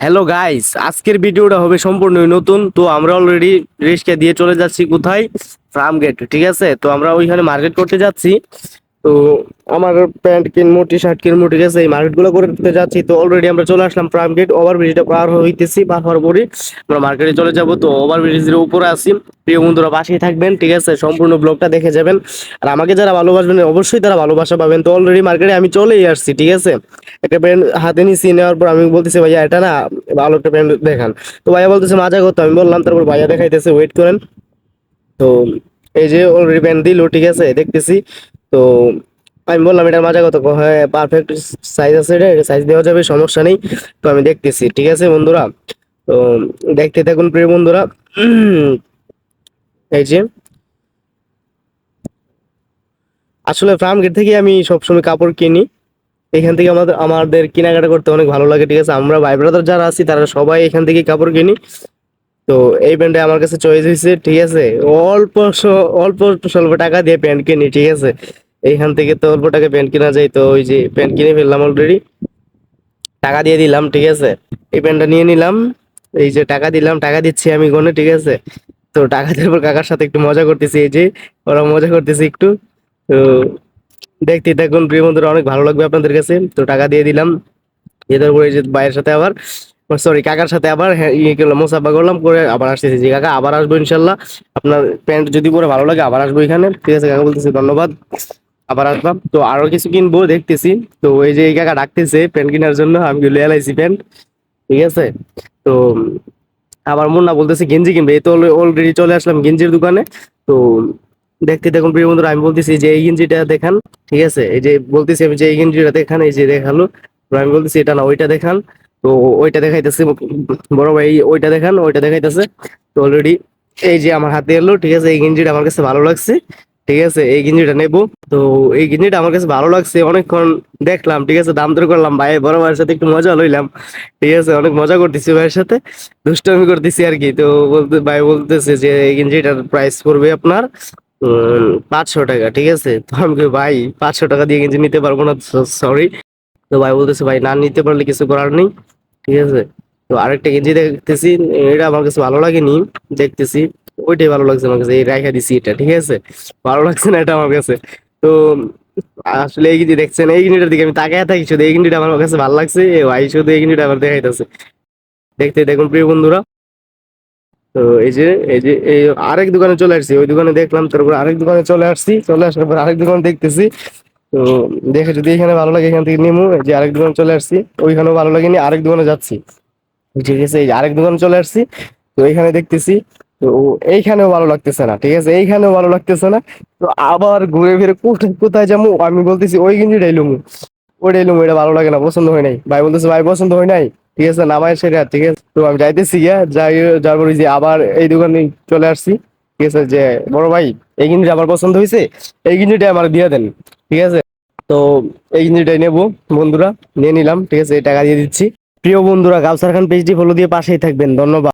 Hello guys আজকের ভিডিওটা হবে সম্পূর্ণ নতুন। তো আমরা অলরেডি রেসকে দিয়ে চলে যাচ্ছি কোথায়? ফার্ম গেট ঠিক আছে? তো আমরা ওইখানে মার্কেট করতে যাচ্ছি। তো আমার প্যান্ট কিনবো টি শার্ট কিনবো ঠিক আছে এই মার্কেটগুলো করতে যাচ্ছি। তো অলরেডি আমরা চলে আসলাম ফার্ম গেট ওভার ব্রিজটা পার হইতেছি, পার হওয়ার পরে আমরা মার্কেটে চলে যাব। তো ওভার ব্রিজের উপরে আসি প্রিয় বন্ধুরা, পাশেই থাকবেন, ঠিক আছে? সম্পূর্ণ ব্লগটা দেখে যাবেন। আর আমাকে যারা ভালোবাসবেন, অবশ্যই তারা ভালোবাসা পাবেন। তো অলরেডি মার্কেটে আমি চলেই আসছি, ঠিক আছে? একটা প্যান্ট হাতে নিছি, নেওয়ার পর আমি বলতেছি, ভাইয়া, এটা না ভালো একটা প্যান্ট দেখান। তো ভাইয়া বলতেছে, মাজা কত আমি বললাম, তারপর ভাইয়া দেখাইতেছে ওয়েট করেন। তো এই যে অলরেডি প্যান্ট দিল, ঠিক আছে? দেখতেছি। তো আমি বললাম, এটার মাজা কত? হ্যাঁ পারফেক্ট সাইজ আছে এটা সাইজ দেওয়া যাবে, সমস্যা নেই। তো আমি দেখতেছি, ঠিক আছে বন্ধুরা। তো দেখতে থাকুন প্রিয় বন্ধুরা। এই যে, আসলে ফার্ম গেট থেকে আমি সবসময় কাপড় কিনি। এখান থেকে আমাদের আমাদের কেনাকাটা করতে অনেক ভালো লাগে, ঠিক আছে? আমরা ভাই ব্রাদার যারা আছি, তারা সবাই এখান থেকে কাপড় কিনি। তো এই প্যান্টটা আমার কাছে চয়েস হয়েছে ঠিক আছে? অল্প অল্প স্বল্প টাকা দিয়ে প্যান্ট কিনি, ঠিক আছে? এইখান থেকে তো অল্প টাকা প্যান্ট কেনা যায়, তো ওই যে প্যান্ট কিনে ফেললাম অলরেডি টাকা দিয়ে দিলাম, ঠিক আছে? এই প্যান্টটা নিয়ে নিলাম। এই যে টাকা দিলাম, টাকা দিচ্ছি আমি গনে, ঠিক আছে? তো টাকা দেওয়ার পর কাকার সাথে একটু মজা করতেছি, এই যে ওরা মজা করতেছি একটু। তো দেখতে দেখুন প্রিয় বন্ধুরা, অনেক ভালো লাগবে আপনাদের কাছে। তো টাকা দিয়ে দিলাম। দিয়ে দেওয়ার পরে এই যে ভাইয়ের সাথে আবার সরি কাকার সাথে আবার হ্যাঁ, ইয়ে করলাম মোসাফা করলাম করে আবার আসতেছি। জি কাকা আবার আসব ইনশাল্লাহ। আপনার প্যান্ট যদি পরে ভালো লাগে আবার আসব এখানে। ঠিক আছে কাকা বলতেছি ধন্যবাদ। আবার আসলাম। তো আরও কিছু কিনবো দেখতেছি। তো ওই যে এই কাকা ডাকতেছে প্যান্ট কেনার জন্য আমি লিয়ে এলাইছি প্যান্ট। ঠিক আছে? তো আবার মুন্না বলতেছে গেঞ্জি কিনবে। এই তো অলরেডি চলে আসলাম গেঞ্জির দোকানে। তো দেখতে দেখুন প্রিয় বন্ধুরা আমি বলতেছি যে এই গেঞ্জিটা দেখান। ঠিক আছে? এই যে বলতেছি আমি যে এই গেঞ্জিটা দেখান এই যে দেখাল। আমি বলতেছি এটা না ওইটা দেখান। তো ওইটা দেখাইতেছে। বড় ভাই ওইটা দেখান, ওইটা দেখাইতেছে। তো অলরেডি এই যে আমার হাতে এলো, ঠিক আছে? এই গেঞ্জিটা আমার কাছে ভালো লাগছে, ঠিক আছে? এই গেঞ্জিটা নেব। তো এই গেঞ্জিটা আমার কাছে ভালো লাগছে। অনেকক্ষণ দেখলাম, ঠিক আছে? দাম দর করলাম, ভাই, বড় ভাইয়ের সাথে একটু মজা লইলাম, ঠিক আছে? অনেক মজা করতেছি ভাইয়ের সাথে, দুষ্টামি করতেছি আর কি। তো বলতে ভাই বলতেছে যে এই গেঞ্জিটার প্রাইস পড়বে আপনার পাঁচশো টাকা, ঠিক আছে? তো আমি ভাই, পাঁচশো টাকা দিয়ে গেঞ্জি নিতে পারব না সরি তো ভাই বলতেছে, ভাই, না নিতে পারলে কিছু করার নেই। ঠিক আছে? তো আরেকটা গেঞ্জি দেখতেছি, এটা আমার কাছে ভালো লাগেনি, দেখতেছি, ওইটাই ভালো লাগছে আমার কাছে, এই রাখা দিছি এটা, ঠিক আছে? ভালো লাগছে না এটা আমার কাছে? তো আসলে এই গেঞ্জি দেখছেন, এই গেঞ্জিটার দিকে আমি তাকায় থাকি, শুধু এই গেঞ্জিটা আমার কাছে ভালো লাগছে ভাই শুধু এই গেঞ্জিটা আমার দেখাইতেছে। দেখতে দেখুন প্রিয় বন্ধুরা। তো এই যে এই যে, এই আরেক দোকানে চলে আসছি, ওই দোকানে দেখলাম, তারপর আরেক দোকানে চলে আসছি, চলে আসার পর আরেক দোকান দেখতেছি। তো দেখে যদি এখানে ভালো লাগে, এখান থেকে নেমু যে আরেক দোকানে চলে আসছি, ওইখানেও ভালো লাগে লাগেনি আরেক দোকানে যাচ্ছি। ঠিক আছে, এই আরেক দোকানে চলে আসছি, তো এইখানে দেখতেছি, তো এইখানেও ভালো লাগতেছে না, ঠিক আছে, এইখানেও ভালো লাগতেছে না, তো আবার ঘুরে ফিরে কোথায় কোথায় যাব, আমি বলতেছি ওই গেঞ্জিটাই লুমু ওইটাই লুমু এটা ভালো লাগে না, পছন্দ হয় নাই। ভাই বলতেছে, ভাই, পছন্দ হয় নাই? ঠিক আছে নামায় সেটা ঠিক আছে, তো আমি যাইতেছি গিয়া, যাই যার পরে যে আবার এই দোকানে চলে আসছি, ঠিক আছে, যে বড় ভাই, এই গেঞ্জিটা আমার পছন্দ হয়েছে, এই গেঞ্জিটা আমার দিয়ে দেন, ঠিক আছে। তো এই জিনিসটাই নেব, বন্ধুরা, নিয়ে নিলাম, ঠিক আছে, এই টাকা দিয়ে দিচ্ছি। প্রিয় বন্ধুরা গাউসার খান পেজটি ফলো দিয়ে পাশেই থাকবেন, ধন্যবাদ।